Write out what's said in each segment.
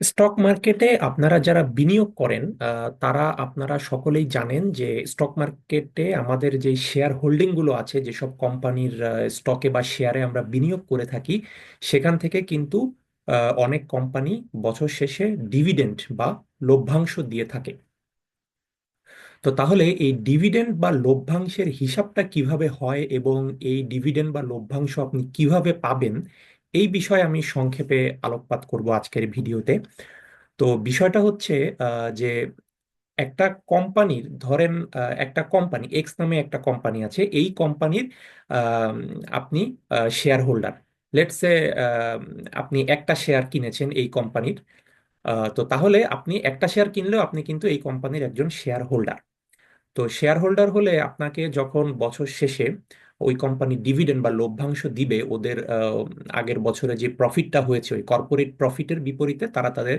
Stock মার্কেটে আপনারা যারা বিনিয়োগ করেন তারা আপনারা সকলেই জানেন যে স্টক মার্কেটে আমাদের যে শেয়ার হোল্ডিংগুলো আছে, যেসব কোম্পানির স্টকে বা শেয়ারে আমরা বিনিয়োগ করে থাকি, সেখান থেকে কিন্তু অনেক কোম্পানি বছর শেষে ডিভিডেন্ড বা লভ্যাংশ দিয়ে থাকে। তো তাহলে এই ডিভিডেন্ড বা লভ্যাংশের হিসাবটা কীভাবে হয় এবং এই ডিভিডেন্ড বা লভ্যাংশ আপনি কীভাবে পাবেন এই বিষয়ে আমি সংক্ষেপে আলোকপাত করব আজকের ভিডিওতে। তো বিষয়টা হচ্ছে যে একটা কোম্পানির, ধরেন একটা কোম্পানি এক্স নামে একটা কোম্পানি আছে, এই কোম্পানির আপনি শেয়ার হোল্ডার লেটস আপনি একটা শেয়ার কিনেছেন এই কোম্পানির তো তাহলে আপনি একটা শেয়ার কিনলেও আপনি কিন্তু এই কোম্পানির একজন শেয়ার হোল্ডার তো শেয়ার হোল্ডার হলে আপনাকে যখন বছর শেষে ওই কোম্পানি ডিভিডেন্ড বা লভ্যাংশ দিবে, ওদের আগের বছরে যে প্রফিটটা হয়েছে, ওই কর্পোরেট প্রফিটের বিপরীতে তারা তাদের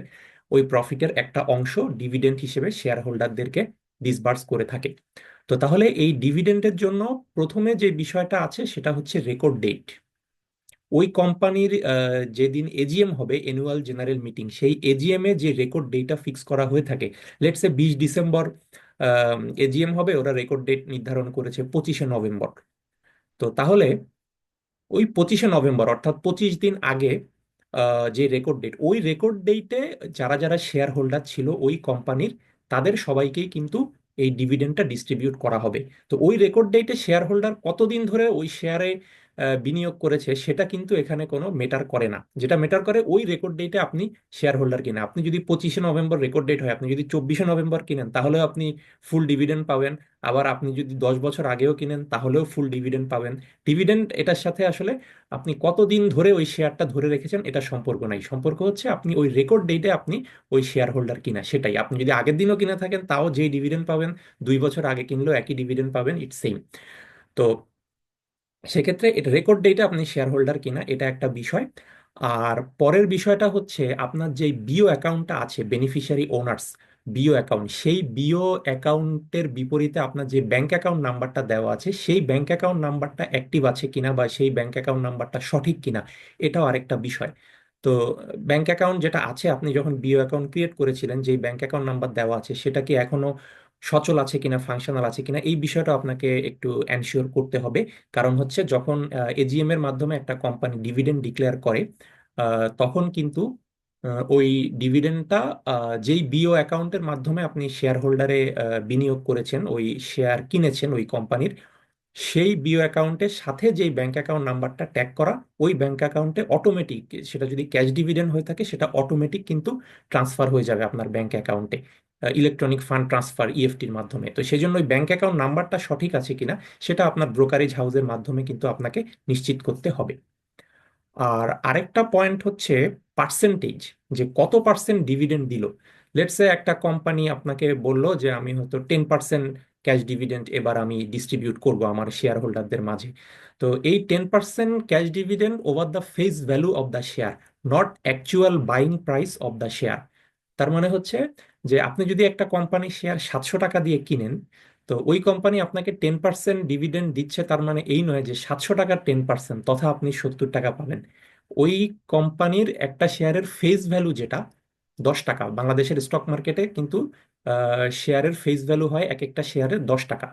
ওই প্রফিটের একটা অংশ ডিভিডেন্ড হিসেবে শেয়ার হোল্ডারদেরকে ডিসবার্স করে থাকে। তো তাহলে এই ডিভিডেন্ডের জন্য প্রথমে যে বিষয়টা আছে সেটা হচ্ছে রেকর্ড ডেট ওই কোম্পানির যেদিন এজিএম হবে অ্যানুয়াল জেনারেল মিটিং সেই এজিএম এ যে রেকর্ড ডেটটা ফিক্স করা হয়ে থাকে লেটসে বিশ ডিসেম্বর এজিএম হবে, ওরা রেকর্ড ডেট নির্ধারণ করেছে পঁচিশে নভেম্বর। তো তাহলে ওই পঁচিশে নভেম্বর, অর্থাৎ পঁচিশ দিন আগে যে রেকর্ড ডেট ওই রেকর্ড ডেটে যারা যারা শেয়ার হোল্ডার ছিল ওই কোম্পানির তাদের সবাইকেই কিন্তু এই ডিভিডেন্ডটা ডিস্ট্রিবিউট করা হবে। তো ওই রেকর্ড ডেটে শেয়ার হোল্ডার কতদিন ধরে ওই শেয়ারে বিনিয়োগ করেছে, সেটা কিন্তু এখানে কোনো মেটার করে না। যেটা মেটার করে ওই রেকর্ড ডেটে আপনি শেয়ার হোল্ডার কিনে আপনি যদি পঁচিশে নভেম্বর রেকর্ড ডেট হয়, আপনি যদি চব্বিশে নভেম্বর কিনেন, তাহলেও আপনি ফুল ডিভিডেন্ড পাবেন। আবার আপনি যদি দশ বছর আগেও কিনেন, তাহলেও ফুল ডিভিডেন্ড পাবেন। ডিভিডেন্ড এটার সাথে আসলে আপনি কতদিন ধরে ওই শেয়ারটা ধরে রেখেছেন, এটা সম্পর্ক নাই। সম্পর্ক হচ্ছে আপনি ওই রেকর্ড ডেটে আপনি ওই শেয়ার হোল্ডার কিনা, সেটাই। আপনি যদি আগের দিনও কিনে থাকেন, তাও যেই ডিভিডেন্ড পাবেন, দুই বছর আগে কিনলেও একই ডিভিডেন্ড পাবেন ইটস সেম তো সেক্ষেত্রে এটা রেকর্ড ডেটে আপনি শেয়ার হোল্ডার কিনা, এটা একটা বিষয়। আর পরের বিষয়টা হচ্ছে, আপনার যে বিও অ্যাকাউন্টটা আছে বেনিফিশিয়ারি ওনার্স বিও অ্যাকাউন্ট সেই বিও অ্যাকাউন্টের বিপরীতে আপনার যে ব্যাংক অ্যাকাউন্ট নাম্বারটা দেওয়া আছে, সেই ব্যাংক অ্যাকাউন্ট নাম্বারটা অ্যাক্টিভ আছে কিনা বা সেই ব্যাংক অ্যাকাউন্ট নাম্বারটা সঠিক কিনা, এটাও আরেকটা বিষয়। তো ব্যাংক অ্যাকাউন্ট যেটা আছে, আপনি যখন বিও অ্যাকাউন্ট ক্রিয়েট করেছিলেন, যেই ব্যাংক অ্যাকাউন্ট নাম্বার দেওয়া আছে, সেটা কি এখনও সচল আছে কিনা ফাংশনাল আছে কিনা, এই বিষয়টা আপনাকে একটু এনশিওর করতে হবে। কারণ হচ্ছে যখন এজিএম এর মাধ্যমে একটা কোম্পানি ডিভিডেন্ড ডিক্লেয়ার করে তখন কিন্তু ওই ডিভিডেন্ডটা যেই বিও অ্যাকাউন্টের মাধ্যমে আপনি শেয়ার হোল্ডারে বিনিয়োগ করেছেন, ওই শেয়ার কিনেছেন ওই কোম্পানির সেই বিও অ্যাকাউন্টের সাথে যেই ব্যাংক অ্যাকাউন্ট নাম্বারটা ট্যাগ করা, ওই ব্যাংক অ্যাকাউন্টে অটোমেটিক সেটা যদি ক্যাশ ডিভিডেন্ড হয়ে থাকে, সেটা অটোমেটিক কিন্তু ট্রান্সফার হয়ে যাবে আপনার ব্যাংক অ্যাকাউন্টে ইলেকট্রনিক ফান্ড ট্রান্সফার ইএফটির মাধ্যমে। তো সেই জন্য ব্যাংক অ্যাকাউন্ট নাম্বারটা সঠিক আছে কিনা, সেটা আপনার ব্রোকারেজ হাউসের মাধ্যমে কিন্তু আপনাকে নিশ্চিত করতে হবে। আর আরেকটা পয়েন্ট হচ্ছে পার্সেন্টেজ যে কত পার্সেন্ট ডিভিডেন্ড দিল। লেটস একটা কোম্পানি আপনাকে বলল যে, আমি হয়তো টেন পার্সেন্ট ক্যাশ ডিভিডেন্ড এবার আমি ডিস্ট্রিবিউট করব আমার শেয়ার হোল্ডারদের মাঝে। তো এই ten percent cash dividend over the face value of the share not actual buying price of the share তার মানে হচ্ছে যে আপনি যদি একটা কোম্পানির শেয়ার সাতশো টাকা দিয়ে কিনেন, তো ওই কোম্পানি আপনাকে টেন পার্সেন্ট ডিভিডেন্ড দিচ্ছে, তার মানে এই নয় যে সাতশো টাকার টেন পার্সেন্ট তথা আপনি সত্তর টাকা পাবেন। ওই কোম্পানির একটা শেয়ারের ফেস ভ্যালু যেটা, দশ টাকা। বাংলাদেশের স্টক মার্কেটে কিন্তু শেয়ারের ফেস ভ্যালু হয় এক একটা শেয়ারের দশ টাকা।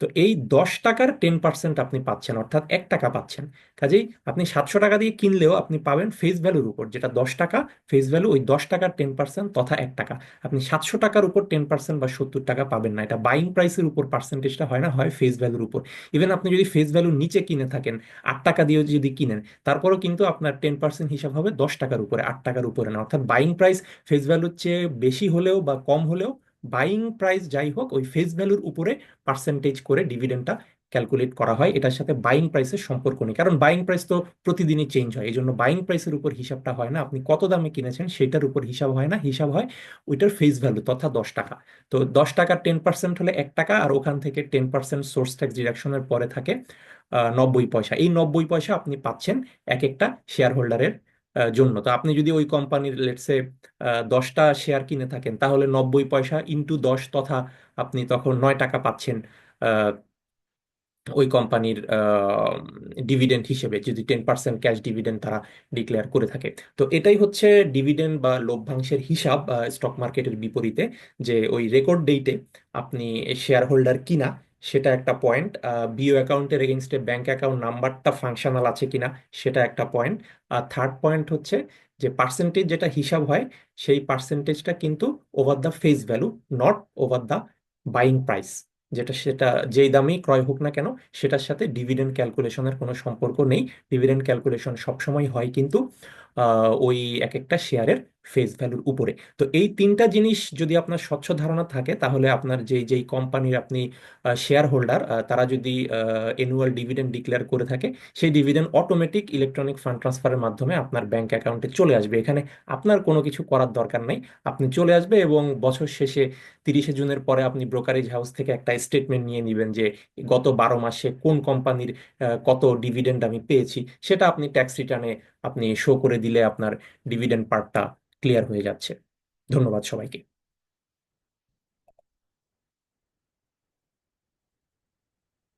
তো এই দশ টাকার টেন পার্সেন্ট আপনি পাচ্ছেন, অর্থাৎ এক টাকা পাচ্ছেন। কাজেই আপনি সাতশো টাকা দিয়ে কিনলেও আপনি পাবেন ফেস ভ্যালুর উপর, যেটা দশ টাকা ফেস ভ্যালু ওই দশ টাকার টেন পার্সেন্ট তথা এক টাকা। আপনি সাতশো টাকার উপর টেন পার্সেন্ট বা সত্তর টাকা পাবেন না। এটা বাইং প্রাইসের উপর পার্সেন্টেজটা হয় না, হয় ফেস ভ্যালুর উপর। ইভেন আপনি যদি ফেস ভ্যালুর নিচে কিনে থাকেন, আট টাকা দিয়েও যদি কিনেন, তারপরেও কিন্তু আপনার টেন পার্সেন্ট হিসাব হবে দশ টাকার উপরে, আট টাকার উপরে না। অর্থাৎ বাইং প্রাইস ফেস ভ্যালুর চেয়ে বেশি হলেও বা কম হলেও বাইং প্রাইস যাই হোক, ওই ফেস ভ্যালুর উপরে পার্সেন্টেজ করে ডিভিডেন্ডটা ক্যালকুলেট করা হয়। এটার সাথে বাইং প্রাইসের সম্পর্ক নেই। কারণ বাইং প্রাইস তো প্রতিদিনই চেঞ্জ হয়। এই জন্য বাইং প্রাইসের উপর হিসাবটা হয় না। আপনি কত দামে কিনেছেন সেটার উপর হিসাব হয় না। হিসাব হয় ওইটার ফেস ভ্যালু তথা দশ টাকা। তো দশ টাকার টেন পার্সেন্ট হলে এক টাকা আর ওখান থেকে টেন পার্সেন্ট সোর্স ট্যাক্স ডিডাকশনের পরে থাকে নব্বই পয়সা। এই নব্বই পয়সা আপনি পাচ্ছেন এক একটা শেয়ার হোল্ডারের জন্য। তো আপনি যদি ওই কোম্পানির লেটসে দশটা শেয়ার কিনে থাকেন, তাহলে নব্বই পয়সা ইন্টু দশ তথা আপনি তখন নয় টাকা পাচ্ছেন ওই কোম্পানির ডিভিডেন্ড হিসেবে, যদি টেন পার্সেন্ট ক্যাশ ডিভিডেন্ড তারা ডিক্লেয়ার করে থাকে। তো এটাই হচ্ছে ডিভিডেন্ড বা লভ্যাংশের হিসাব স্টক মার্কেটের বিপরীতে, যে ওই রেকর্ড ডেটে আপনি শেয়ার হোল্ডার কিনা সেটা একটা পয়েন্ট বিও অ্যাকাউন্টের এগেনস্টে ব্যাংক অ্যাকাউন্ট নাম্বারটা ফাংশনাল আছে কিনা, সেটা একটা পয়েন্ট আর থার্ড পয়েন্ট হচ্ছে যে পার্সেন্টেজ যেটা হিসাব হয়, সেই পার্সেন্টেজটা কিন্তু over the face value not over the buying price যেটা সেটা যেই দামেই ক্রয় হোক না কেন, সেটার সাথে ডিভিডেন্ড ক্যালকুলেশনের কোনো সম্পর্ক নেই। ডিভিডেন্ড ক্যালকুলেশন সবসময় হয় কিন্তু ওই এক একটা শেয়ারের ফেস ভ্যালুর উপরে। তো এই তিনটা জিনিস যদি আপনার স্বচ্ছ ধারণা থাকে, তাহলে আপনার যে যেই কোম্পানির আপনি শেয়ার হোল্ডার তারা যদি অ্যানুয়াল ডিভিডেন্ড ডিক্লেয়ার করে থাকে, সেই ডিভিডেন্ড অটোমেটিক ইলেকট্রনিক ফান্ড ট্রান্সফারের মাধ্যমে আপনার ব্যাংক অ্যাকাউন্টে চলে আসবে। এখানে আপনার কোনো কিছু করার দরকার নেই। আপনি চলে আসবে এবং বছর শেষে তিরিশে জুনের পরে আপনি ব্রোকারেজ হাউস থেকে একটা স্টেটমেন্ট নিয়ে নেবেন যে গত বারো মাসে কোন কোম্পানির কত ডিভিডেন্ড আমি পেয়েছি, সেটা আপনি ট্যাক্স রিটার্নে আপনি শো করে দিলে আপনার ডিভিডেন্ড পার্টটা ক্লিয়ার হয়ে যাচ্ছে। ধন্যবাদ সবাইকে।